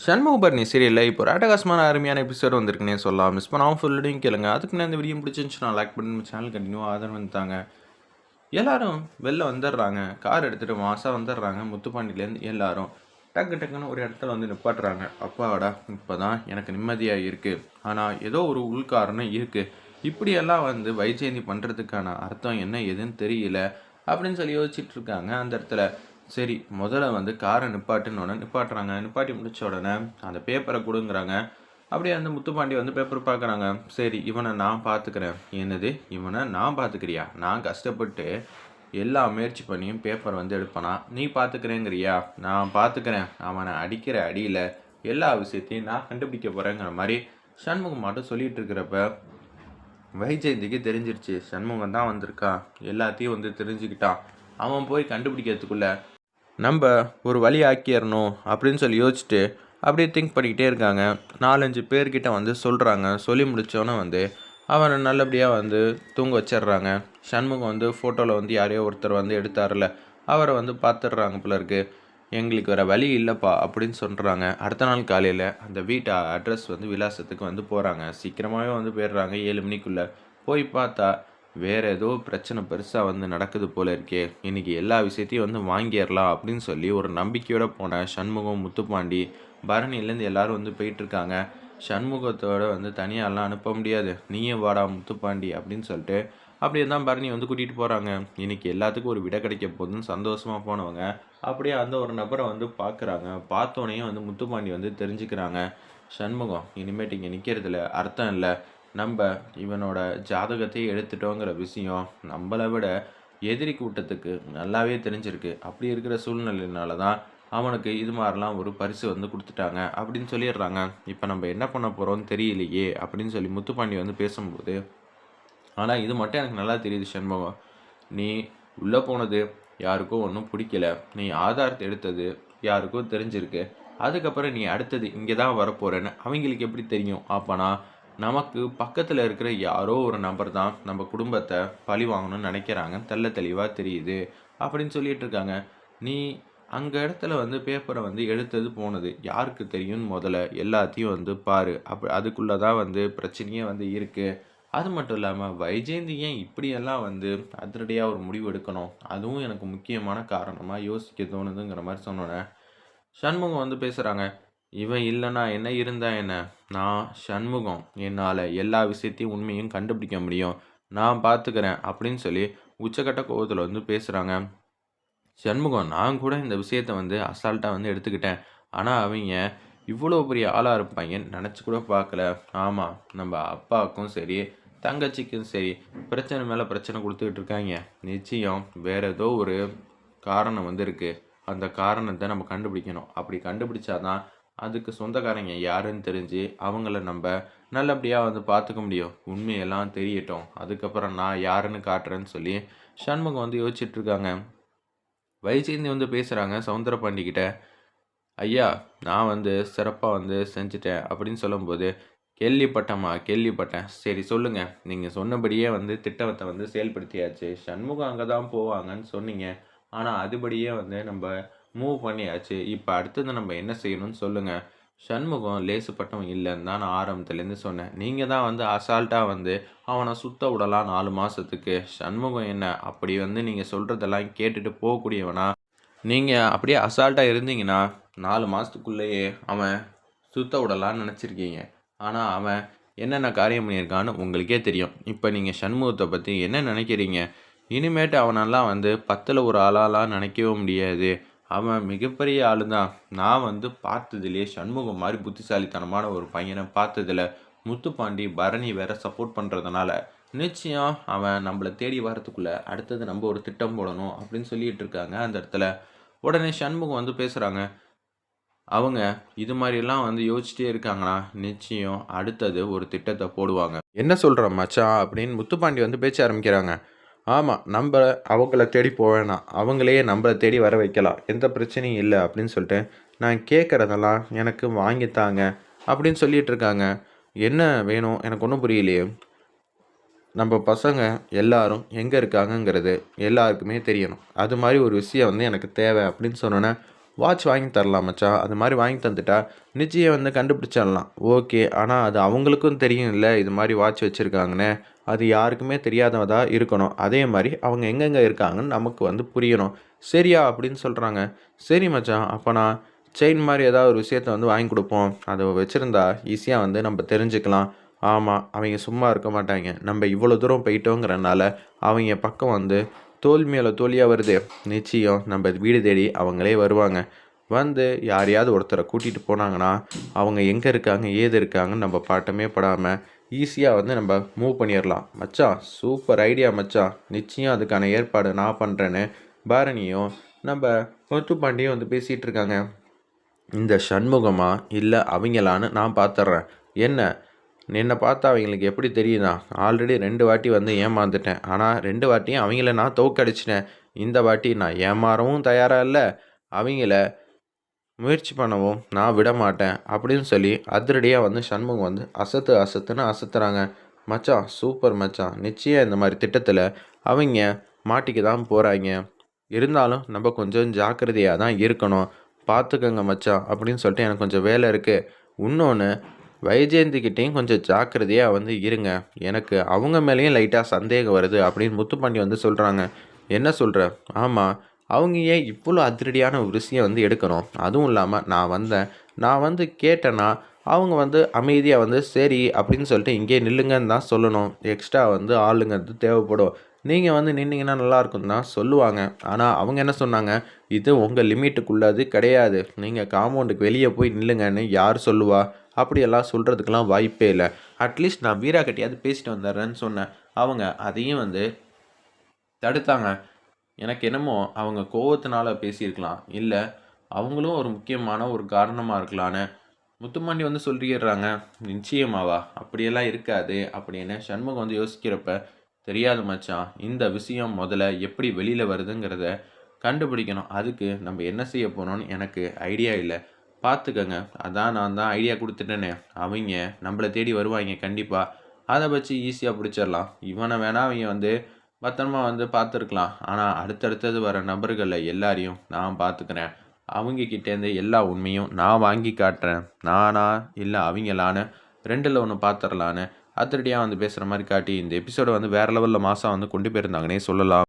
சண்முகபர்ணி சீரியலில் இப்போ ஒரு அட்டகாசமான அருமையான எபிசோட் வந்திருக்குன்னே சொல்லலாம். மிஸ் பண்ணாமல் ஃபுல்லடையும் கேளுங்க. அதுக்கு நான் இந்த வீடியோ பிடிச்சிருந்துச்சு நான் லைக் பண்ணி சேனல் கண்டினியூ ஆதரவு வந்துட்டாங்க எல்லாரும் வெளில வந்துடுறாங்க. கார் எடுத்துகிட்டு மாசாக வந்துடுறாங்க. முத்துப்பாண்டிலேருந்து எல்லாரும் டக்கு டக்குன்னு ஒரு இடத்துல வந்து நிப்பாட்டுறாங்க. அப்பாடா இப்போ தான் எனக்கு நிம்மதியாக இருக்குது ஆனால் ஏதோ ஒரு உள்காரணம் இருக்குது இப்படியெல்லாம் வந்து வைஜெயந்தி பண்ணுறதுக்கான அர்த்தம் என்ன ஏதுன்னு தெரியல அப்படின்னு சொல்லி யோசிச்சுட்டு இருக்காங்க அந்த இடத்துல. சரி முதல்ல வந்து காரை நிப்பாட்டுன்னு உடனே நிப்பாட்டுறாங்க. நிப்பாட்டி முடிச்ச உடனே அந்த பேப்பரை கொடுங்குறாங்க. அப்படியே அந்த முத்துப்பாண்டி வந்து பேப்பர் பார்க்குறாங்க. சரி இவனை நான் பார்த்துக்கிறேன். என்னது? இவனை நான் பார்த்துக்கிறியா? நான் கஷ்டப்பட்டு எல்லா முயற்சி பண்ணியும் பேப்பர் வந்து எடுப்பனா? நீ பார்த்துக்கிறேங்கிறியா? நான் பார்த்துக்கிறேன். அவனை அடிக்கிற அடியில் எல்லா விஷயத்தையும் நான் கண்டுபிடிக்க போகிறேங்கிற மாதிரி சண்முகம் மட்டும் சொல்லிட்டு இருக்கிறப்ப வைஜெயந்திக்கு தெரிஞ்சிருச்சு. சண்முகம் தான் வந்திருக்கான் எல்லாத்தையும் வந்து தெரிஞ்சுக்கிட்டான். அவன் போய் கண்டுபிடிக்கிறதுக்குள்ள நம்ம ஒரு வழி ஆக்கிடணும் அப்படின்னு சொல்லி யோசிச்சுட்டு அப்படியே திங்க் பண்ணிக்கிட்டே இருக்காங்க. நாலஞ்சு பேர்கிட்ட வந்து சொல்கிறாங்க சொல்லி முடித்தோன்னே வந்து அவனை நல்லபடியாக வந்து தூங்க வச்சிடுறாங்க. சண்முகம் வந்து ஃபோட்டோவில் வந்து யாரையோ ஒருத்தர் வந்து எடுத்தார்ல அவரை வந்து பார்த்துடுறாங்க போல எங்களுக்கு வேறு வழி இல்லைப்பா அப்படின்னு சொல்கிறாங்க அடுத்த நாள் காலையில் அந்த வீட்டு அட்ரஸ் வந்து விலாசத்துக்கு வந்து போகிறாங்க சீக்கிரமாகவே வந்து போயிடுறாங்க. ஏழு மணிக்குள்ளே போய் பார்த்தா வேறு ஏதோ பிரச்சனை பெருசாக வந்து நடக்குது போல இருக்கே. இன்றைக்கி எல்லா விஷயத்தையும் வந்து வாங்கிடலாம் அப்படின்னு சொல்லி ஒரு நம்பிக்கையோடு போன சண்முகம் முத்துப்பாண்டி பரணிலேருந்து எல்லாரும் வந்து போயிட்டுருக்காங்க. சண்முகத்தோட வந்து தனியாலாம் அனுப்ப முடியாது. நீயும் வாடா முத்துப்பாண்டி அப்படின்னு சொல்லிட்டு அப்படியே தான் பரணி வந்து கூட்டிகிட்டு போகிறாங்க இன்றைக்கி எல்லாத்துக்கும் ஒரு விடை கிடைக்க போகுதுன்னு சந்தோஷமாக போனவங்க அப்படியே அந்த ஒரு நபரை வந்து பார்க்குறாங்க பார்த்தோன்னே வந்து முத்துப்பாண்டி வந்து தெரிஞ்சுக்கிறாங்க. சண்முகம் இனிமேட்டு இங்கே நிற்கிறதுல அர்த்தம் இல்லை. நம்ம இவனோட ஜாதகத்தையே எடுத்துட்டோங்கிற விஷயம் நம்மளை விட எதிரி கூட்டத்துக்கு நல்லாவே தெரிஞ்சிருக்கு. அப்படி இருக்கிற சூழ்நிலையினால தான் அவனுக்கு இது மாதிரிலாம் ஒரு பரிசு வந்து கொடுத்துட்டாங்க அப்படின்னு சொல்லிடுறாங்க. இப்போ நம்ம என்ன பண்ண போகிறோம்னு தெரியலையே அப்படின்னு சொல்லி முத்துப்பாண்டி வந்து பேசும்போது ஆனால் இது மட்டும் எனக்கு நல்லா தெரியுது சண்முகம் நீ உள்ளே போனது யாருக்கும் ஒன்றும் பிடிக்கல. நீ ஆதாரத்தை எடுத்தது யாருக்கும் தெரிஞ்சிருக்கு. அதுக்கப்புறம் நீ அடுத்தது இங்கே தான் வரப்போகிறேன்னு அவங்களுக்கு எப்படி தெரியும்? அப்போனா நமக்கு பக்கத்தில் இருக்கிற யாரோ ஒரு நபர் தான் நம்ம குடும்பத்தை பழி வாங்கணும்னு நினைக்கிறாங்க. தெல்ல தெளிவாக தெரியுது அப்படின்னு சொல்லிட்டு இருக்காங்க. நீ அங்கே இடத்துல வந்து பேப்பரை வந்து எடுத்தது போனது. யாருக்கு தெரியும்னு முதல்ல எல்லாத்தையும் வந்து பாரு. அப் அதுக்குள்ளே தான் வந்து பிரச்சனையே வந்து இருக்குது அது மட்டும் இல்லாமல் வைஜெயந்தி ஏன் இப்படியெல்லாம் வந்து அதிரடியாக ஒரு முடிவு எடுக்கணும்? அதுவும் எனக்கு முக்கியமான காரணமாக யோசிக்க தோணுதுங்கிற மாதிரி சொன்னோன்னே சண்முகம் வந்து பேசுகிறாங்க இவன் இல்லைனா என்ன இருந்தா என்ன? நான் சண்முகம். என்னால் எல்லா விஷயத்தையும் உண்மையும் கண்டுபிடிக்க முடியும். நான் பார்த்துக்கிறேன் அப்படின்னு சொல்லி உச்சக்கட்ட கோவத்தில் வந்து பேசுகிறாங்க சண்முகம் நான் கூட இந்த விஷயத்தை வந்து அசால்ட்டாக வந்து எடுத்துக்கிட்டேன். ஆனால் அவங்க இவ்வளோ பெரிய ஆளாக இருப்பாங்க நினச்சி கூட பார்க்கல ஆமாம் நம்ம அப்பாவுக்கும் சரி தங்கச்சிக்கும் சரி பிரச்சனை மேலே பிரச்சனை கொடுத்துக்கிட்டு இருக்காங்க. நிச்சயம் வேறு ஏதோ ஒரு காரணம் வந்து இருக்குது அந்த காரணத்தை நம்ம கண்டுபிடிக்கணும். அப்படி கண்டுபிடிச்சாதான் அதுக்கு சொந்தக்காரங்க யாருன்னு தெரிஞ்சு அவங்கள நம்ம நல்லபடியாக வந்து பார்த்துக்க முடியும். உண்மையெல்லாம் தெரியட்டும். அதுக்கப்புறம் நான் யாருன்னு காட்டுறேன்னு சொல்லி சண்முகம் வந்து யோசிச்சுட்ருக்காங்க வைஜெயந்தி வந்து பேசுகிறாங்க சவுந்தர பாண்டிக்கிட்ட ஐயா நான் வந்து சிறப்பாக வந்து செஞ்சுட்டேன் அப்படின்னு சொல்லும்போது கேள்விப்பட்டம்மா கேள்விப்பட்டேன். சரி சொல்லுங்கள் நீங்கள் சொன்னபடியே வந்து திட்டத்தை வந்து செயல்படுத்தியாச்சு. சண்முகம் அங்கே தான் போவாங்கன்னு சொன்னீங்க. ஆனால் அதுபடியே வந்து நம்ம மூவ் பண்ணியாச்சு. இப்போ அடுத்தது நம்ம என்ன செய்யணும்னு சொல்லுங்கள் சண்முகம் லேசுப்பட்டவன் இல்லைன்னு தான் நான் ஆரம்பத்துலேருந்து சொன்னேன். நீங்கள் தான் வந்து அசால்ட்டாக வந்து அவனை சுத்த விடலாம் நாலு மாதத்துக்கு சண்முகம் என்ன? அப்படி வந்து நீங்கள் சொல்கிறதெல்லாம் கேட்டுட்டு போகக்கூடியவனா? நீங்கள் அப்படியே அசால்ட்டாக இருந்தீங்கன்னா நாலு மாதத்துக்குள்ளேயே அவன் சுத்த விடலான்னு நினச்சிருக்கீங்க. ஆனால் அவன் என்னென்ன காரியம் பண்ணியிருக்கான்னு உங்களுக்கே தெரியும். இப்போ நீங்கள் சண்முகத்தை பற்றி என்ன நினைக்கிறீங்க? இனிமேட்டு அவனெல்லாம் வந்து பத்தில் ஒரு ஆளாலாம் நினைக்கவே முடியாது. அவன் மிகப்பெரிய ஆளு தான் நான் வந்து பார்த்ததுலேயே சண்முகம் மாதிரி புத்திசாலித்தனமான ஒரு பையனை பார்த்ததில் முத்துப்பாண்டி பரணி வேற சப்போர்ட் பண்ணுறதுனால நிச்சயம் அவன் நம்மளை தேடி வரத்துக்குள்ளே அடுத்தது நம்ம ஒரு திட்டம் போடணும் அப்படின்னு சொல்லிட்டு இருக்காங்க அந்த இடத்துல. உடனே சண்முகம் வந்து பேசுகிறாங்க அவங்க இது மாதிரிலாம் வந்து யோசிச்சிட்டே இருக்காங்கன்னா நிச்சயம் அடுத்தது ஒரு திட்டத்தை போடுவாங்க. என்ன சொல்கிற மச்சான்? அப்படின்னு முத்துப்பாண்டி வந்து பேச்ச ஆரம்பிக்கிறாங்க. ஆமாம் நம்ம அவங்கள தேடி போக அவங்களையே நம்மளை தேடி வர வைக்கலாம். எந்த பிரச்சனையும் இல்லை அப்படின்னு சொல்லிட்டு நான் கேட்குறதெல்லாம் எனக்கு வாங்கித்தாங்க அப்படின்னு சொல்லிகிட்டு இருக்காங்க. என்ன வேணும்? எனக்கு ஒன்றும் புரியலையே. நம்ம பசங்க எல்லாரும் எங்கே இருக்காங்கங்கிறது எல்லாருக்குமே தெரியணும். அது மாதிரி ஒரு விஷயம் வந்து எனக்கு தேவை அப்படின்னு சொன்னோன்னே வாட்ச் வாங்கி தரலாம் மச்சான் அது மாதிரி வாங்கி தந்துட்டா நிச்சயம் வந்து கண்டுபிடிச்சிடலாம். ஓகே ஆனால் அது அவங்களுக்கும் தெரியும் இல்லை இது மாதிரி வாட்ச் வச்சுருக்காங்கன்னு. அது யாருக்குமே தெரியாதவதாக இருக்கணும். அதே மாதிரி அவங்க எங்கெங்கே இருக்காங்கன்னு நமக்கு வந்து புரியணும். சரியா அப்படின்னு சொல்கிறாங்க சரி மச்சான் அப்போ நான் செயின் மாதிரி ஏதாவது ஒரு விஷயத்த வந்து வாங்கி கொடுப்போம். அதை வச்சுருந்தா ஈஸியாக வந்து நம்ம தெரிஞ்சுக்கலாம். ஆமாம் அவங்க சும்மா இருக்க மாட்டாங்க. நம்ம இவ்வளோ தூரம் போயிட்டோங்கிறனால அவங்க பக்கம் வந்து தோல் மேலே தோல்வியாக வருது நிச்சயம் நம்ம வீடு தேடி அவங்களே வருவாங்க. வந்து யாரையாவது ஒருத்தரை கூட்டிகிட்டு போனாங்கன்னா அவங்க எங்கே இருக்காங்க ஏது இருக்காங்கன்னு நம்ம பாட்டமே படாமல் ஈஸியாக வந்து நம்ம மூவ் பண்ணிடலாம் மச்சான் சூப்பர் ஐடியா மச்சான். நிச்சயம் அதுக்கான ஏற்பாடு நான் பண்ணுறேன்னு பாரணியும் நம்ம முத்துப்பாண்டியும் வந்து பேசிகிட்டு இருக்காங்க. இந்த சண்முகமாக இல்லை அவங்களான்னு நான் பார்த்துட்றேன் என்ன? என்னை பார்த்தா அவங்களுக்கு எப்படி தெரியுதா? ஆல்ரெடி ரெண்டு வாட்டி வந்து ஏமாந்துட்டேன். ஆனால் ரெண்டு வாட்டியும் அவங்கள நான் தோக்கடிச்சிட்டேன். இந்த வாட்டி நான் ஏமாறவும் தயாராக இல்லை. அவங்கள முயற்சி பண்ணவும் நான் விட மாட்டேன் அப்படின்னு சொல்லி அதிரடியாக வந்து சண்முகம் வந்து அசத்து அசத்துன்னு அசத்துறாங்க. மச்சான் சூப்பர் மச்சான். நிச்சயம் இந்த மாதிரி திட்டத்தில் அவங்க மாட்டிக்க தான் போகிறாங்க இருந்தாலும் நம்ம கொஞ்சம் ஜாக்கிரதையாக தான் இருக்கணும். பார்த்துக்கோங்க மச்சான் அப்படின்னு சொல்லிட்டு எனக்கு கொஞ்சம் வேலை இருக்குது இன்னொன்று வைஜெயந்திக்கிட்டேயும் கொஞ்சம் ஜாக்கிரதையாக வந்து இருங்க. எனக்கு அவங்க மேலேயும் லைட்டாக சந்தேகம் வருது அப்படின்னு முத்துப்பாண்டி வந்து சொல்கிறாங்க என்ன சொல்கிற ஆமாம் அவங்க ஏன் இவ்வளோ அதிரடியான ஒரு விஷயம் வந்து எடுக்கணும்? அதுவும் இல்லாமல் நான் வந்தேன். நான் வந்து கேட்டேன்னா அவங்க வந்து அமைதியாக வந்து சரி அப்படின்னு சொல்லிட்டு இங்கே நில்லுங்கன்னு தான் சொல்லணும். எக்ஸ்ட்ரா வந்து ஆளுங்கிறது தேவைப்படும். நீங்கள் வந்து நின்னீங்கன்னா நல்லாயிருக்கும் தான் சொல்லுவாங்க. ஆனால் அவங்க என்ன சொன்னாங்க? இது உங்கள் லிமிட்டுக்குள்ளது கிடையாது. நீங்கள் காம்பவுண்டுக்கு வெளியே போய் நில்லுங்கன்னு யார் சொல்லுவா? அப்படியெல்லாம் சொல்கிறதுக்கெல்லாம் வாய்ப்பே இல்லை. அட்லீஸ்ட் நான் வீரா கட்டியாவது பேசிட்டு வந்துடுறேன்னு சொன்னேன். அவங்க அதையும் வந்து தடுத்தாங்க. எனக்கு என்னமோ அவங்க கோவத்தினால பேசியிருக்கலாம். இல்லை அவங்களும் ஒரு முக்கியமான ஒரு காரணமாக இருக்கலான்னு முத்துமாண்டி வந்து சொல்லிடுறாங்க. நிச்சயமாவா? அப்படியெல்லாம் இருக்காது. அப்படின்னு சண்முகம் வந்து யோசிக்கிறப்ப தெரியாது மச்சான் இந்த விஷயம் முதல்ல எப்படி வெளியில் வருதுங்கிறத கண்டுபிடிக்கணும். அதுக்கு நம்ம என்ன செய்ய போகிறோம்னு எனக்கு ஐடியா இல்லை. பார்த்துக்கங்க அதான் நான் தான் ஐடியா கொடுத்துட்டேனே. அவங்க நம்மளை தேடி வருவாங்க கண்டிப்பாக அதை வச்சு ஈஸியாக பிடிச்சிடலாம். இவனை வேணால் அவங்க வந்து பத்திரமா வந்து பார்த்துருக்கலாம். ஆனால் அடுத்தடுத்தது வர நபர்களில் எல்லாரையும் நான் பார்த்துக்கிறேன் அவங்க கிட்டேருந்து எல்லா உண்மையும் நான் வாங்கி காட்டுறேன். நானா இல்லை அவங்களான்னு ரெண்டில் ஒன்று பார்த்துடலான்னு அதிரடியாக வந்து பேசுகிற மாதிரி காட்டி இந்த எபிசோடை வந்து வேறு லெவலில் மாதம் வந்து கொண்டு போயிருந்தாங்கன்னே சொல்லலாம்.